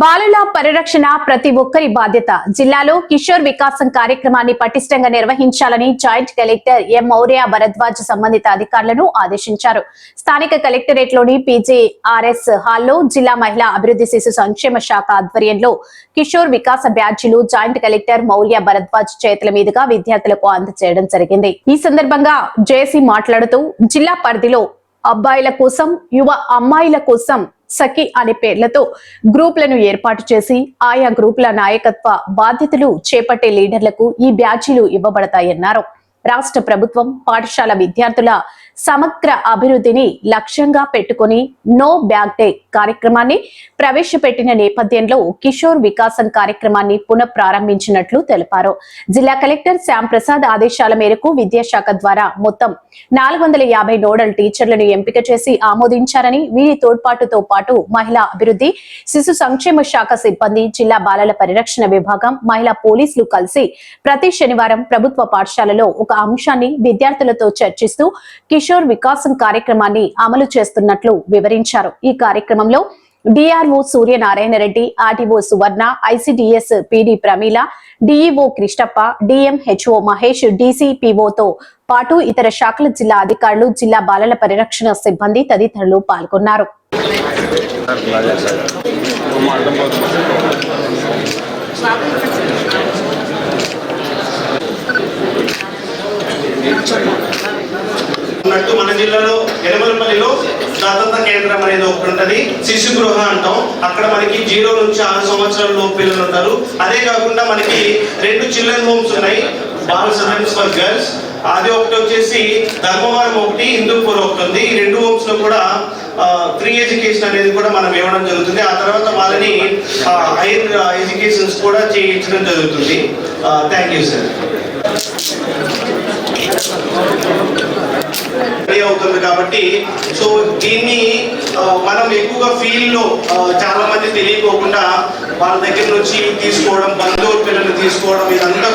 బాలుల పరిరక్షణ ప్రతి ఒక్కరి బాధ్యత. జిల్లాలో కిషోర్ వికాసం కార్యక్రమాన్ని పటిష్టంగా నిర్వహించాలని joint collector M Maurya Bharadwaj సంబంధిత అధికారులను ఆదేశించారు. స్థానిక కలెక్టరేట్లోని పీజీఆర్ఎస్ హాల్లో జిల్లా మహిళా అభివృద్ధి శిశు సంక్షేమ శాఖ ఆధ్వర్యంలో కిషోర్ వికాస బ్యాడ్జీలు జాయింట్ కలెక్టర్ మౌర్య భరద్వాజ్ చేతుల మీదుగా విద్యార్థులకు అందజేయడం జరిగింది. ఈ సందర్భంగా జేసీ మాట్లాడుతూ జిల్లా పరిధిలో అబ్బాయిల కోసం యువ అమ్మాయిల కోసం సఖి అనే పేర్లతో గ్రూపులను ఏర్పాటు చేసి ఆయా గ్రూపుల నాయకత్వ బాధ్యతలు చేపట్టే లీడర్లకు ఈ బ్యాచీలు ఇవ్వబడతాయన్నారు. రాష్ట్ర ప్రభుత్వం పాఠశాల విద్యార్థుల సమగ్ర అభివృద్ధిని లక్ష్యంగా పెట్టుకుని నో బ్యాగ్ డే కార్యక్రమాన్ని ప్రవేశపెట్టిన నేపథ్యంలో కిషోర్ వికాసం కార్యక్రమాన్ని పునఃప్రారంభించినట్లు తెలిపారు. జిల్లా కలెక్టర్ శ్యామ్ ప్రసాద్ ఆదేశాల మేరకు విద్యాశాఖ ద్వారా మొత్తం నాలుగు వందల యాభై నోడల్ టీచర్లను ఎంపిక చేసి ఆమోదించారని వీరి తోడ్పాటుతో పాటు మహిళా అభివృద్ధి శిశు సంక్షేమ శాఖ సిబ్బంది జిల్లా బాలల పరిరక్షణ విభాగం మహిళా పోలీసులు కలిసి ప్రతి శనివారం ప్రభుత్వ పాఠశాలలో ఒక అంశాన్ని విద్యార్థులతో చర్చిస్తూ కిషోర్ వికాసం కార్యక్రమాన్ని అమలు చేస్తున్నట్లు వివరించారు. ఈ కార్యక్రమంలో DRO Suryanarayana Reddy RTO Suvarna ICDS PD Pramila DEO Krishnappa DMHO Mahesh డీసీపీఓతో పాటు ఇతర శాఖల జిల్లా అధికారులు జిల్లా బాలల పరిరక్షణ సిబ్బంది తదితరులు పాల్గొన్నారు. ఉన్నట్టు మన జిల్లాలో ఎనమలపల్లిలో దాతత కేంద్రం అనేది ఒకటి ఉంటది. శిశు గృహ అంటాం. అక్కడ మనకి జీరో నుంచి ఆరు సంవత్సరాల లోపు పిల్లలు ఉంటారు. అదే కాకుండా మనకి రెండు చిల్డ్రన్ హోమ్స్ ఉన్నాయి. బాల సదన్స్ ఫర్ గర్ల్స్. అది ఒకటి వచ్చేసి ధర్మవరం ఒకటి హిందూపూర్ ఒకటి ఉంది. ఈ రెండు హోమ్స్లో కూడా ఫ్రీ ఎడ్యుకేషన్ అనేది కూడా మనం ఇవ్వడం జరుగుతుంది. ఆ తర్వాత వాళ్ళని హైయర్ ఎడ్యుకేషన్స్ కూడా చేయించడం జరుగుతుంది. థ్యాంక్ యూ సార్ అవుతుంది కాబట్టి సో దీన్ని మనం ఎక్కువగా ఫీల్డ్లో చాలా మంది తెలియకోకుండా వాళ్ళ దగ్గర నుంచి తీసుకోవడం బంధువుల పిల్లలు తీసుకోవడం ఇదంతా